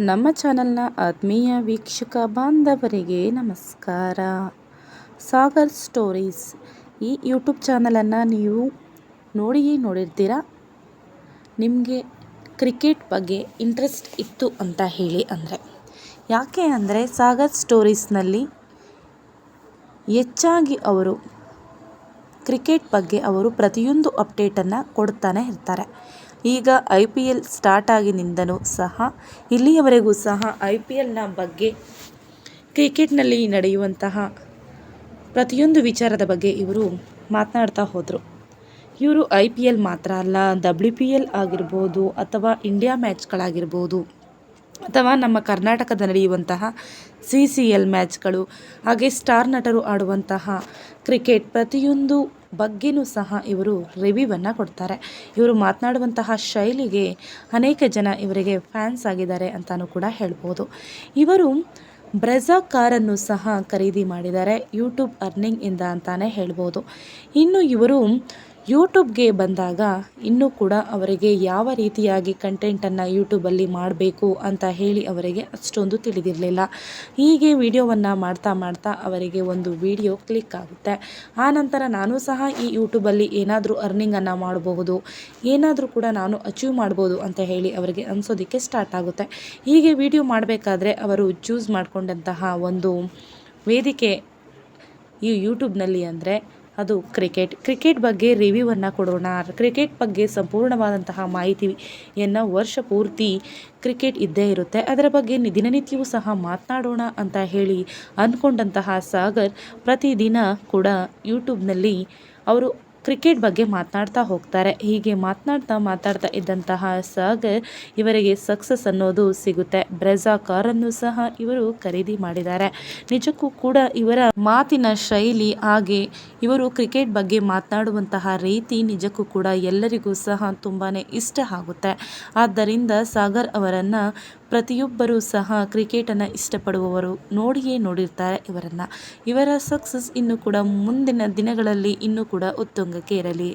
ನಮ್ಮ ಚಾನಲ್ನ ಆತ್ಮೀಯ ವೀಕ್ಷಕ ಬಾಂಧವರಿಗೆ ನಮಸ್ಕಾರ. ಸಾಗರ್ ಸ್ಟೋರೀಸ್ ಈ ಯೂಟ್ಯೂಬ್ ಚಾನಲನ್ನು ನೀವು ನೋಡಿಯೇ ನೋಡಿರ್ತೀರ? ನಿಮಗೆ ಕ್ರಿಕೆಟ್ ಬಗ್ಗೆ ಇಂಟ್ರೆಸ್ಟ್ ಇತ್ತು ಅಂತ ಹೇಳಿ ಅಂದರೆ. ಯಾಕೆ ಅಂದರೆ ಸಾಗರ್ ಸ್ಟೋರೀಸ್ನಲ್ಲಿ ಹೆಚ್ಚಾಗಿ ಅವರು ಕ್ರಿಕೆಟ್ ಬಗ್ಗೆ ಅವರು ಪ್ರತಿಯೊಂದು ಅಪ್ಡೇಟನ್ನು ಕೊಡ್ತಾನೆ ಇರ್ತಾರೆ. ಈಗ ಐ ಪಿ ಎಲ್ ಸ್ಟಾರ್ಟ್ ಆಗಿನಿಂದಲೂ ಸಹ ಇಲ್ಲಿಯವರೆಗೂ ಸಹ ಐ ಪಿ ಎಲ್ನ ಬಗ್ಗೆ ಕ್ರಿಕೆಟ್ನಲ್ಲಿ ನಡೆಯುವಂತಹ ಪ್ರತಿಯೊಂದು ವಿಚಾರದ ಬಗ್ಗೆ ಇವರು ಮಾತನಾಡ್ತಾ ಹೋದರು. ಇವರು ಐ ಪಿ ಎಲ್ ಮಾತ್ರ ಅಲ್ಲ, ಡಬ್ಲ್ಯೂ ಪಿ ಎಲ್ ಆಗಿರ್ಬೋದು ಅಥವಾ ಇಂಡಿಯಾ ಮ್ಯಾಚ್ಗಳಾಗಿರ್ಬೋದು ಅಥವಾ ನಮ್ಮ ಕರ್ನಾಟಕದ ನಡೆಯುವಂತಹ ಸಿ ಸಿ ಎಲ್ ಮ್ಯಾಚ್ಗಳು, ಹಾಗೆ ಸ್ಟಾರ್ ನಟರು ಆಡುವಂತಹ ಕ್ರಿಕೆಟ್ ಪ್ರತಿಯೊಂದು ಬಗ್ಗೆಯೂ ಸಹ ಇವರು ರಿವ್ಯೂವನ್ನು ಕೊಡ್ತಾರೆ. ಇವರು ಮಾತನಾಡುವಂತಹ ಶೈಲಿಗೆ ಅನೇಕ ಜನ ಇವರಿಗೆ ಫ್ಯಾನ್ಸ್ ಆಗಿದ್ದಾರೆ ಅಂತಲೂ ಕೂಡ ಹೇಳ್ಬೋದು. ಇವರು ಬ್ರೆಜಾ ಕಾರನ್ನು ಸಹ ಖರೀದಿ ಮಾಡಿದ್ದಾರೆ. ಯೂಟ್ಯೂಬ್ ಅರ್ನಿಂಗಿಂದ ಅಂತಲೇ ಹೇಳ್ಬೋದು. ಇನ್ನು ಇವರು ಯೂಟ್ಯೂಬ್ಗೆ ಬಂದಾಗ ಇನ್ನೂ ಕೂಡ ಅವರಿಗೆ ಯಾವ ರೀತಿಯಾಗಿ ಕಂಟೆಂಟನ್ನು ಯೂಟ್ಯೂಬಲ್ಲಿ ಮಾಡಬೇಕು ಅಂತ ಹೇಳಿ ಅವರಿಗೆ ಅಷ್ಟೊಂದು ತಿಳಿದಿರಲಿಲ್ಲ. ಹೀಗೆ ವಿಡಿಯೋವನ್ನು ಮಾಡ್ತಾ ಮಾಡ್ತಾ ಅವರಿಗೆ ಒಂದು ವಿಡಿಯೋ ಕ್ಲಿಕ್ ಆಗುತ್ತೆ. ಆನಂತರ ನಾನು ಸಹ ಈ ಯೂಟ್ಯೂಬಲ್ಲಿ ಏನಾದರೂ ಅರ್ನಿಂಗನ್ನು ಮಾಡಬಹುದು, ಏನಾದರೂ ಕೂಡ ನಾನು ಅಚೀವ್ ಮಾಡ್ಬೋದು ಅಂತ ಹೇಳಿ ಅವರಿಗೆ ಅನಿಸೋದಕ್ಕೆ ಸ್ಟಾರ್ಟ್ ಆಗುತ್ತೆ. ಹೀಗೆ ವಿಡಿಯೋ ಮಾಡಬೇಕಾದ್ರೆ ಅವರು ಚೂಸ್ ಮಾಡಿಕೊಂಡಂತಹ ಒಂದು ವೇದಿಕೆ ಈ ಯೂಟ್ಯೂಬ್ನಲ್ಲಿ ಅಂದರೆ ಅದು ಕ್ರಿಕೆಟ್ ಕ್ರಿಕೆಟ್ ಬಗ್ಗೆ ರಿವ್ಯೂವನ್ನು ಕೊಡೋಣ. ಕ್ರಿಕೆಟ್ ಬಗ್ಗೆ ಸಂಪೂರ್ಣವಾದಂತಹ ಮಾಹಿತಿಯನ್ನು ವರ್ಷ ಪೂರ್ತಿ ಕ್ರಿಕೆಟ್ ಇದ್ದೇ ಇರುತ್ತೆ. ಅದರ ಬಗ್ಗೆ ದಿನನಿತ್ಯವೂ ಸಹ ಮಾತನಾಡೋಣ ಅಂತ ಹೇಳಿ ಅಂದ್ಕೊಂಡಂತಹ ಸಾಗರ್ ಪ್ರತಿದಿನ ಕೂಡ ಯೂಟ್ಯೂಬ್ನಲ್ಲಿ ಅವರು ಕ್ರಿಕೆಟ್ ಬಗ್ಗೆ ಮಾತನಾಡ್ತಾ ಹೋಗ್ತಾರೆ. ಹೀಗೆ ಮಾತನಾಡ್ತಾ ಮಾತಾಡ್ತಾ ಇದ್ದಂತಹ ಸಾಗರ್ ಇವರಿಗೆ ಸಕ್ಸಸ್ ಅನ್ನೋದು ಸಿಗುತ್ತೆ. ಬ್ರೆಜಾ ಕಾರನ್ನು ಸಹ ಇವರು ಖರೀದಿ ಮಾಡಿದ್ದಾರೆ. ನಿಜಕ್ಕೂ ಕೂಡ ಇವರ ಮಾತಿನ ಶೈಲಿ, ಹಾಗೆ ಇವರು ಕ್ರಿಕೆಟ್ ಬಗ್ಗೆ ಮಾತನಾಡುವಂತಹ ರೀತಿ ನಿಜಕ್ಕೂ ಕೂಡ ಎಲ್ಲರಿಗೂ ಸಹ ತುಂಬಾ ಇಷ್ಟ ಆಗುತ್ತೆ. ಆದ್ದರಿಂದ ಸಾಗರ್ ಅವರನ್ನು ಪ್ರತಿಯೊಬ್ಬರೂ ಸಹ ಕ್ರಿಕೆಟನ್ನು ಇಷ್ಟಪಡುವವರು ನೋಡಿಯೇ ನೋಡಿರ್ತಾರೆ ಇವರನ್ನು. ಇವರ ಸಕ್ಸಸ್ ಇನ್ನೂ ಕೂಡ ಮುಂದಿನ ದಿನಗಳಲ್ಲಿ ಇನ್ನೂ ಕೂಡ ಉತ್ತುಂಗಕ್ಕೆ ಇರಲಿ.